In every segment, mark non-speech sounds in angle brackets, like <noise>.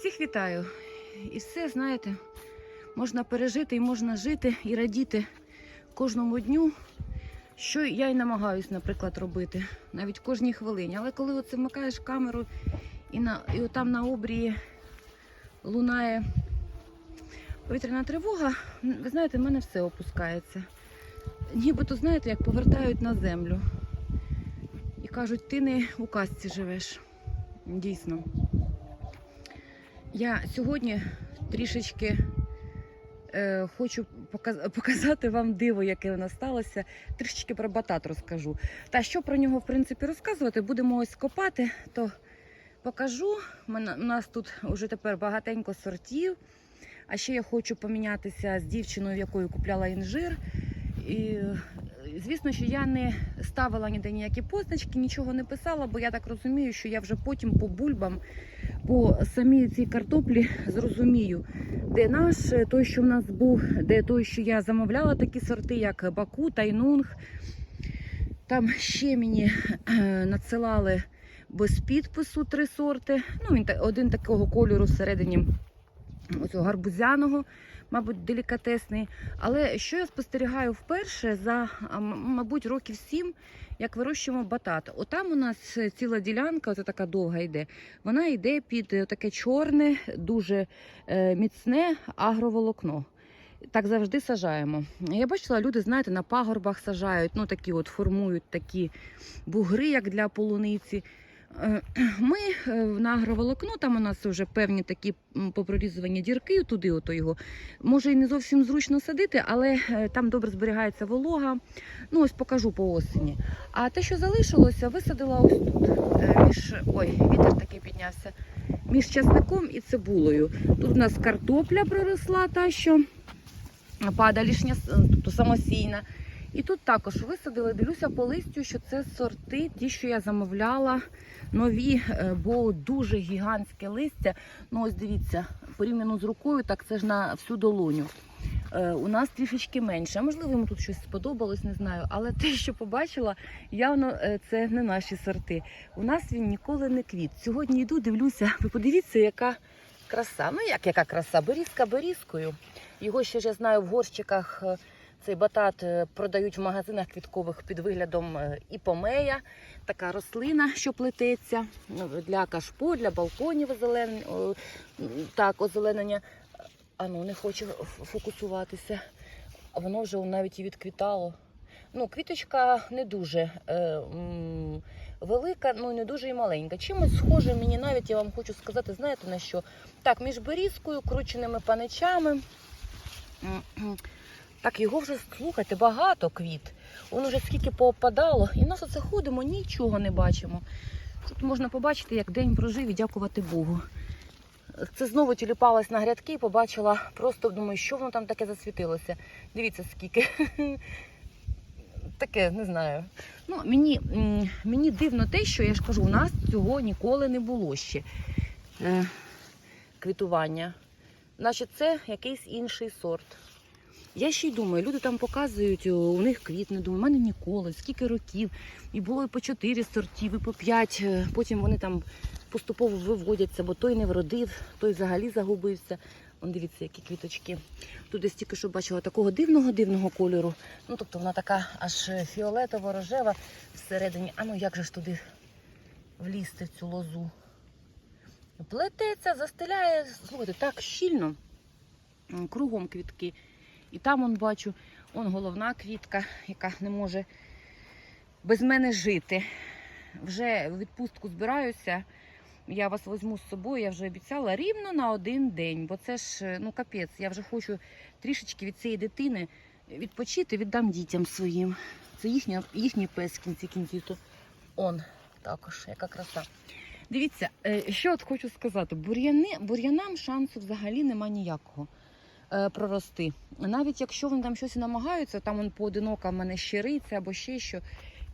Всіх вітаю. І все, знаєте, можна пережити і можна жити і радіти кожному дню, що я й намагаюсь, наприклад, робити, навіть кожній хвилині. Але коли оце вмикаєш камеру і, на, і там на обрії лунає повітряна тривога, ви знаєте, в мене все опускається. Нібито, знаєте, як повертають на землю. І кажуть, ти не у казці живеш. Дійсно. Я сьогодні трішечки е, хочу <laughs> показати вам диво, яке нас сталося. Трішечки про батат розкажу. Та що про нього, в принципі, розказувати, будемо ось копати, то покажу. У нас тут вже тепер багатенько сортів. А ще я хочу помінятися з дівчиною, в якої купляла інжир. І, звісно, що я не ставила ніде ніякі позначки, нічого не писала, бо я так розумію, що я вже потім по бульбам, по самій цій картоплі зрозумію, де наш, е, той, що в нас був, де той, що я замовляла такі сорти, як Баку, Тайнунг. Там ще мені е, надсилали без підпису три сорти. Ну, один такого кольору всередині оцього гарбузяного, мабуть, делікатесний. Але що я спостерігаю вперше за, мабуть, років сім, як вирощуємо батат. Отам у нас ціла ділянка, оце така довга йде. Вона йде під е, таке чорне, дуже е, міцне агроволокно. Так завжди сажаємо. Я бачила, люди, знаєте, на пагорбах сажають, ну такі от формують такі бугри, як для полуниці. Е, <clears throat> Ми е, на агроволокно, там у нас вже певні такі попрорізувані дірки, туди ото його. Може і не зовсім зручно садити, але е, там добре зберігається волога. Ну, ось покажу по осені. А те, що залишилося, висадила ось тут. Між... Ой, вітер такий піднявся. Між часником і цибулею. Тут у нас картопля проросла, та що падалішня, тобто самосійна. І тут також висадили, дивлюся по листю, що це сорти, ті, що я замовляла, нові, е, бо дуже гігантське листя. Ну ось дивіться, порівняно з рукою, так це ж на всю долоню. Е, У нас трішечки менше. Можливо, йому тут щось сподобалось, не знаю. Але <laughs> те, що побачила, явно е, це не наші сорти. У нас він ніколи не квіт. Сьогодні йду, дивлюся, ви подивіться, яка краса. Ну як яка краса? Берізка берізкою. Його ще ж я знаю в горщиках. Цей батат е, продають в магазинах квіткових під виглядом е, іпомея, така рослина, що плететься ну, для кашпо, для балконів озелен... так, озеленення. А ну не хоче фокусуватися. Воно вже навіть і відквітало. Ну, квіточка не дуже е, велика, ну не дуже і маленька. Чимось схоже мені навіть, я вам хочу сказати, знаєте на що? Так, між берізкою, крученими паничами. Так, його вже слухайте, багато квіт. Воно вже скільки поопадало, і нас оце ходимо, нічого не бачимо. Тут можна побачити, як день прожив і дякувати Богу. Це знову тіліпалась на грядки і побачила, просто думаю, що воно там таке засвітилося. Дивіться, скільки. <laughs> Таке, не знаю. Ну, мені, мені дивно те, що я ж кажу, у нас цього ніколи не було ще е, квітування. Значить, це якийсь інший сорт. Я ще й думаю, люди там показують, у них квітне. Думаю, у мене ніколи, скільки років. І було і по 4 сортів, і по 5. е, Потім вони там поступово виводяться, бо той не вродив, той взагалі загубився. Вон дивіться, які квіточки. Тут десь тільки що бачила такого дивного-дивного кольору. Ну, тобто вона така аж фіолетово-рожева всередині. А ну як же ж туди влізти в цю лозу? Плететься, застеляє, слухайте, так щільно. Кругом квітки. І там он бачу, он головна квітка, яка не може без мене жити. Вже в відпустку збираюся. Я вас візьму з собою, я вже обіцяла рівно на один день, бо це ж ну капець. Я вже хочу трішечки від цієї дитини відпочити, віддам дітям своїм. Це їхня, їхній пес кінці кінців. То он також, яка краса. Дивіться, е, що от хочу сказати: бур'яни, бур'янам шансу взагалі нема ніякого прорости. Навіть якщо вони там щось і намагаються, там он поодинока в мене щириця або ще що.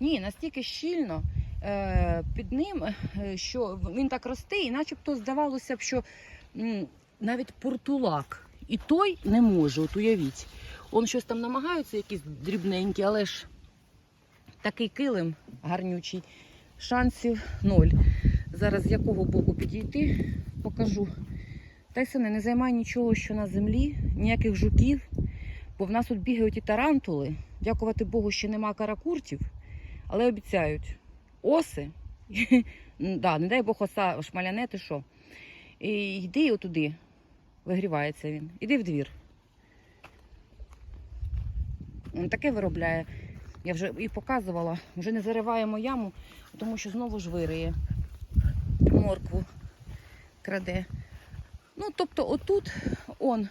Ні, настільки щільно е, під ним, е, що він так росте, і начебто здавалося б, що навіть портулак. І той не може, от уявіть. Он щось там намагаються, якісь дрібненькі, але ж такий килим гарнючий, шансів ноль. Зараз з якого боку підійти, покажу. Тайсоне, не займай нічого, що на землі, ніяких жуків, бо в нас тут бігають і тарантули. Дякувати Богу, ще нема каракуртів, але обіцяють оси. <laughs> Ну, да, не дай Бог оса шмаляне, ти що. І йди отуди, вигрівається він. Іди в двір. Він таке виробляє. Я вже і показувала, вже не зариваємо яму, тому що знову ж вириє моркву краде. Ну, тобто, отут он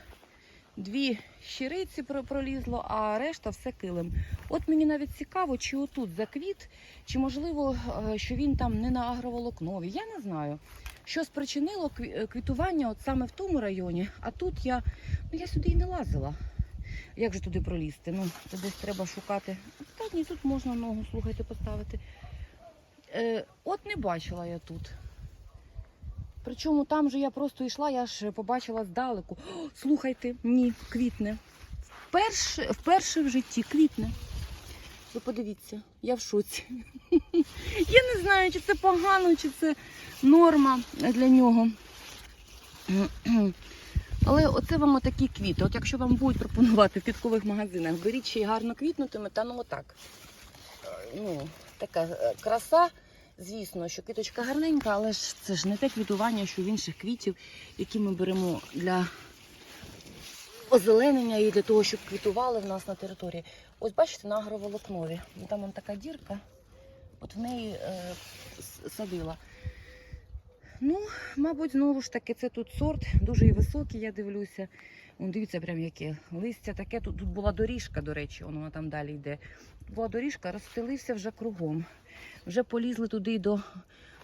дві щириці пролізло, а решта все килим. От мені навіть цікаво, чи отут заквіт, чи можливо, е, що він там не на агроволокнові. Я не знаю. Що спричинило е, квітування от саме в тому районі, а тут я, ну, я сюди і не лазила. Як же туди пролізти? Ну, це десь треба шукати. Та ні, тут можна ногу, слухайте, поставити. Е, от не бачила я тут. Причому там же я просто йшла, я ж побачила здалеку. О, слухайте, ні, квітне. Вперше, вперше в житті квітне. Ви подивіться, я в шоці. <laughs> Я не знаю, чи це погано, чи це норма для нього. <clears throat> Але оце вам отакі квіти. От якщо вам будуть пропонувати в квіткових магазинах, беріть ще й гарно квітнутиме, та ну отак. Ну, така е, краса. Звісно, що квіточка гарненька, але ж це ж не те квітування, що в інших квітів, які ми беремо для озеленення і для того, щоб квітували в нас на території. Ось бачите, на агроволокнові. Там он така дірка, от в неї е, садила. Ну, мабуть, знову ж таки, це тут сорт, дуже високий, я дивлюся. Вон, дивіться, прям яке листя таке. Тут, тут була доріжка, до речі, вона там далі йде. Була доріжка, розстелився вже кругом. Вже полізли туди й до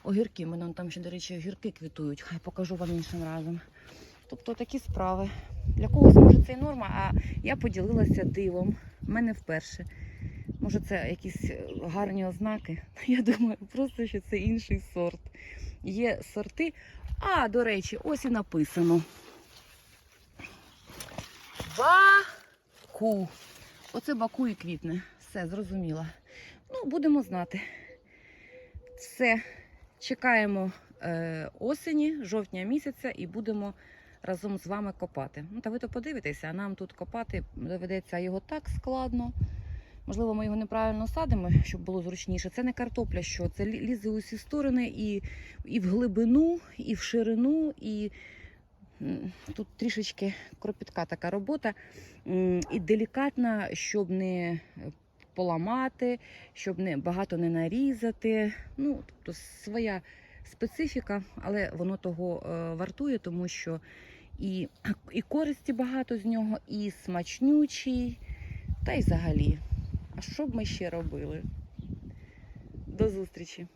огірків. Мене там ще, до речі, огірки квітують. Хай покажу вам іншим разом. Тобто такі справи. Для когось може це й норма, а я поділилася дивом. У мене вперше. Може, це якісь е, гарні ознаки. <laughs> Я думаю, просто що це інший сорт. Є сорти. А, до речі, ось і написано. Баку. Оце баку і квітне. Все, зрозуміла. Ну, будемо знати. Все. Чекаємо е, осені, жовтня місяця і будемо разом з вами копати. Ну, та ви то подивитеся, а нам тут копати доведеться його так складно. Можливо, ми його неправильно садимо, щоб було зручніше. Це не картопля, що це лізе у всі сторони і, і в глибину, і в ширину, і тут трішечки кропітка така робота. І делікатна, щоб не поламати, щоб не багато не нарізати. Ну, тобто своя специфіка, але воно того е, вартує, тому що і, і користі багато з нього, і смачнючий, та й взагалі. А що б ми ще робили? До зустрічі!